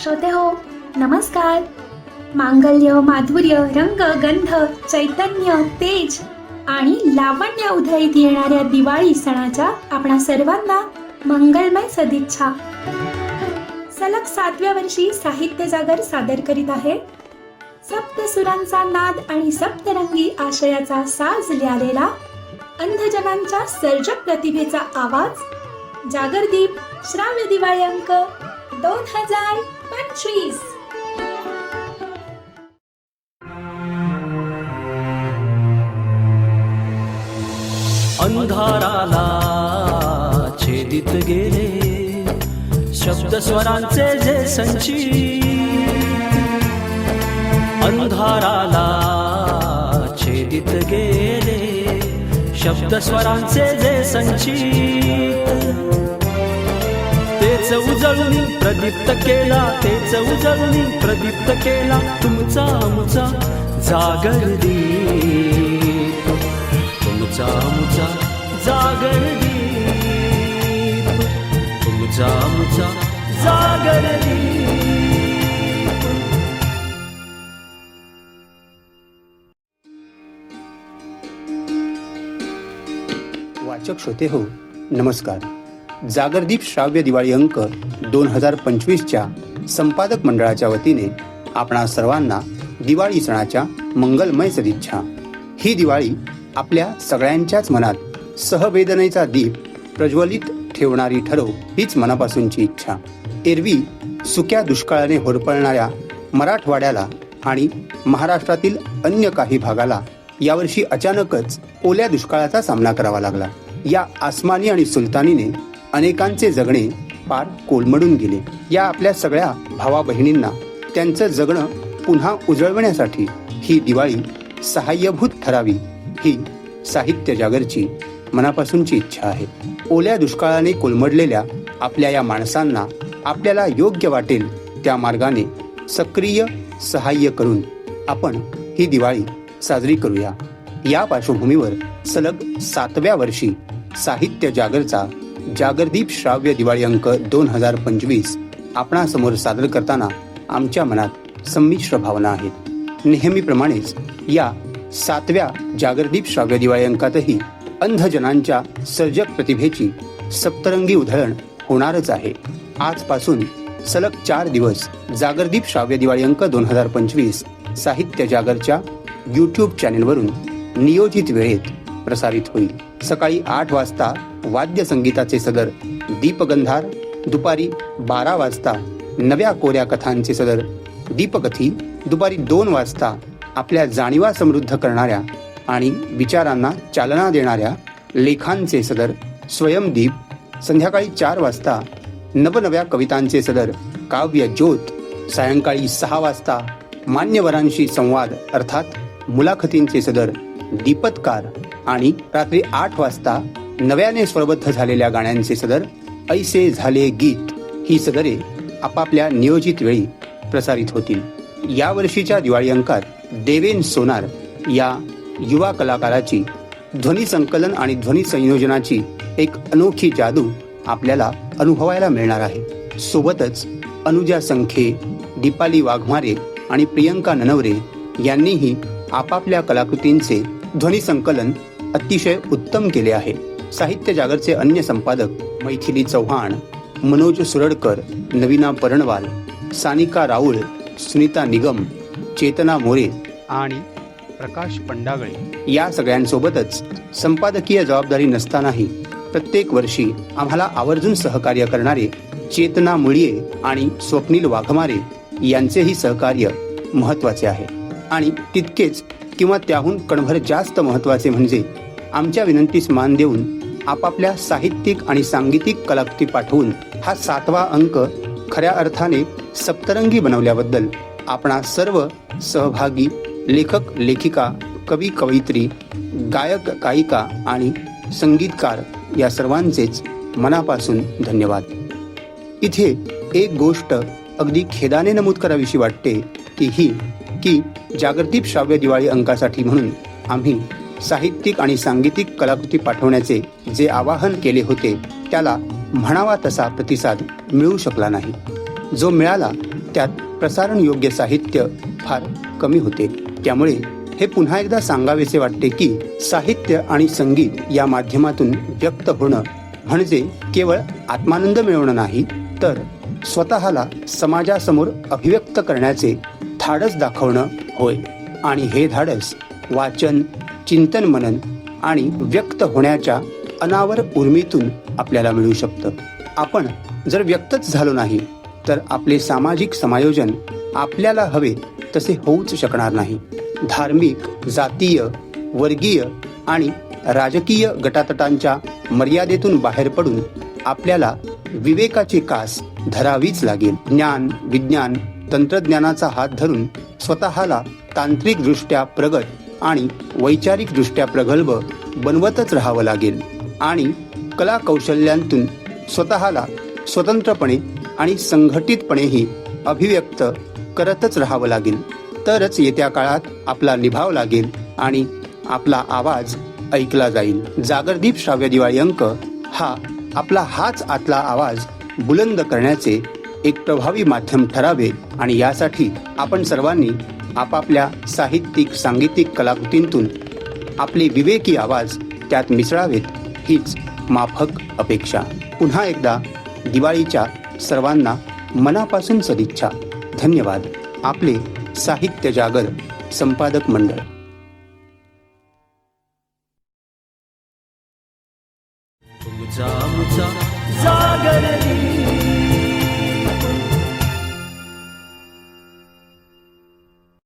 श्रोते हो नमस्कार. मांगल्य माधुर्य रंग गंध चैतन्य तेज आणि लावण्य उधळीत येणाऱ्या दिवाळी सणाच्या आपणा सर्वांना मंगलमय सदिच्छा. सलग सातव्या वर्षी साहित्य जागर सादर करीत आहे. सप्तसुरांचा नाद आणि सप्तरंगी आशयाचा साज लिहालेला अंधजनांच्या सर्जक प्रतिभेचा आवाज जागरदीप श्राव्य दिवाळी अंक दोन हजार पंचवीस. अंधाराला छेदित गेले शब्द स्वरांचे जे संचित. अंधाराला छेदित गेले शब्द स्वरांचे जे संचित. तेच उजळून प्रदीप्त केला तेच उजळून प्रदीप्त केला तुमचा आमचा जागर दीप. तुमचा आमचा जागर दीप. तुमचा आमचा जागर दीप. वाचक श्रोते हो नमस्कार. जागरदीप श्राव्य दिवाळी अंक दोन हजार पंचवीसच्या संपादक मंडळाच्या वतीने आपणा सर्वांना दिवाळी सणाच्या मंगलमय सदिच्छा. ही दिवाळी आपल्या सगळ्यांच्याच मनात सहवेदनेचा दीप प्रज्वलित ठेवणारी ठरव हीच मनापासूनची इच्छा. एरवी सुक्या दुष्काळाने होरपळणाऱ्या मराठवाड्याला आणि महाराष्ट्रातील अन्य काही भागाला यावर्षी अचानकच ओल्या दुष्काळाचा सामना करावा लागला. या आसमानी आणि सुलतानीने अनेकांचे जगणे पार कोलमडून गेले. या आपल्या सगळ्या भावा बहिणींना त्यांचं जगणं पुन्हा उजळवण्यासाठी ही दिवाळी सहाय्यभूत ठरावी ही साहित्य जागरची मनापासूनची इच्छा आहे. ओल्या दुष्काळाने कोलमडलेल्या आपल्या या माणसांना आपल्याला योग्य वाटेल त्या मार्गाने सक्रिय सहाय्य करून आपण ही दिवाळी साजरी करूया. या पार्श्वभूमीवर सलग सातव्या वर्षी साहित्य जागरचा जागरदीप श्राव्य दिवाळी अंक दोन हजार पंचवीस आपणासमोर सादर करताना आमच्या मनात संमिश्र भावना आहेत. नेहमीप्रमाणेच या सातव्या जागरदीप श्राव्य दिवाळी अंकातही अंधजनांच्या सर्जक प्रतिभेची सप्तरंगी उधळण होणारच आहे. आजपासून सलग चार दिवस जागरदीप श्राव्य दिवाळी अंक दोन हजार पंचवीस साहित्य जागरच्या यूट्यूब चॅनेलवरून नियोजित वेळेत प्रसारित होईल. सकाळी आठ वाजता वाद्य संगीताचे सदर दीपगंधार दुपारी बारा वाजता नव्या कोऱ्या कथांचे सदर दीपकथी दुपारी दोन वाजता आपल्या जाणीवा समृद्ध करणाऱ्या आणि विचारांना चालना देणाऱ्या लेखांचे सदर स्वयंदीप संध्याकाळी चार वाजता नवनव्या कवितांचे सदर काव्य ज्योत सायंकाळी सहा वाजता मान्यवरांशी संवाद अर्थात मुलाखतींचे सदर दीपत्कार आणि रात्री आठ वाजता नव्याने स्वरबद्ध झालेल्या गाण्यांचे सदर ऐसे झाले गीत. ही सदरे आपापल्या नियोजित वेळी प्रसारित होतील. यावर्षीच्या दिवाळी अंकात देवेन सोनार या युवा कलाकाराची ध्वनी संकलन आणि ध्वनी संयोजनाची एक अनोखी जादू आपल्याला अनुभवायला मिळणार आहे. सोबतच अनुजा संखे दीपाली वाघमारे आणि प्रियंका ननवरे यांनीही आपापल्या कलाकृतींचे ध्वनी संकलन अतिशय उत्तम केले आहे. साहित्य जागरचे अन्य संपादक मैथिली चव्हाण मनोज सुरडकर नवीना परणवाल सानिका राऊळ सुनीता निगम चेतना मोरे आणि प्रकाश पंडागळे या सगळ्यांसोबतच संपादकीय जबाबदारी नसतानाही प्रत्येक वर्षी आम्हाला आवर्जून सहकार्य करणारे चेतना मुळिये आणि स्वप्नील वाघमारे यांचेही सहकार्य महत्त्वाचे आहे. आणि तितकेच किंवा त्याहून कणभर जास्त महत्त्वाचे म्हणजे आमच्या विनंतीस मान देऊन आपापल्या साहित्यिक आणि सांगीतिक कलाकृती पाठवून हा सातवा अंक खऱ्या अर्थाने सप्तरंगी बनवल्याबद्दल आपणा सर्व सहभागी लेखक लेखिका कवी कवयित्री गायक गायिका आणि संगीतकार या सर्वांचेच मनापासून धन्यवाद. इथे एक गोष्ट अगदी खेदाने नमूद करावीशी वाटते ती ही की जागृतीप श्राव्य दिवाळी अंकासाठी म्हणून आम्ही साहित्यिक आणि सांगीतिक कलाकृती पाठवण्याचे जे आवाहन केले होते त्याला म्हणावा तसा प्रतिसाद मिळू शकला नाही. जो मिळाला त्यात प्रसारण योग्य साहित्य फार कमी होते. त्यामुळे हे पुन्हा एकदा सांगावेसे वाटते की साहित्य आणि संगीत या माध्यमातून व्यक्त होणं म्हणजे केवळ आत्मानंद मिळवणं नाही तर स्वतःला समाजासमोर अभिव्यक्त करण्याचे धाडस दाखवणं होय. आणि हे धाडस वाचन चिंतन मनन आणि व्यक्त होण्याच्या अनावर उर्मीतून आपल्याला मिळू शकतं. आपण जर व्यक्तच झालो नाही तर आपले सामाजिक समायोजन आपल्याला हवे तसे होऊच शकणार नाही. धार्मिक जातीय वर्गीय आणि राजकीय गटातटांच्या मर्यादेतून बाहेर पडून आपल्याला विवेकाची कास धरावीच लागेल. ज्ञान विज्ञान तंत्रज्ञानाचा हात धरून स्वतःला तांत्रिकदृष्ट्या प्रगत आणि वैचारिकदृष्ट्या प्रगल्भ बनवतच राहावं लागेल. आणि कला कौशल्यांतून स्वतःला स्वतंत्रपणे आणि संघटितपणेही अभिव्यक्त करतच राहावं लागेल. तरच येत्या काळात आपला निभाव लागेल आणि आपला आवाज ऐकला जाईल. जागरदीप श्राव्य दिवाळी अंक हा आपला हाच आतला आवाज बुलंद करण्याचे एक प्रभावी माध्यम ठरावे आणि यासाठी आपण सर्वांनी आपापल्या साहित्यिक सांगीतिक कलाकृतींतून आपले विवेकी आवाज त्यात मिसळावेत हीच माफक अपेक्षा. पुन्हा एकदा दिवाळीच्या सर्वांना मनापासून सदिच्छा. धन्यवाद. आपले साहित्य जागर संपादक मंडळ. जागर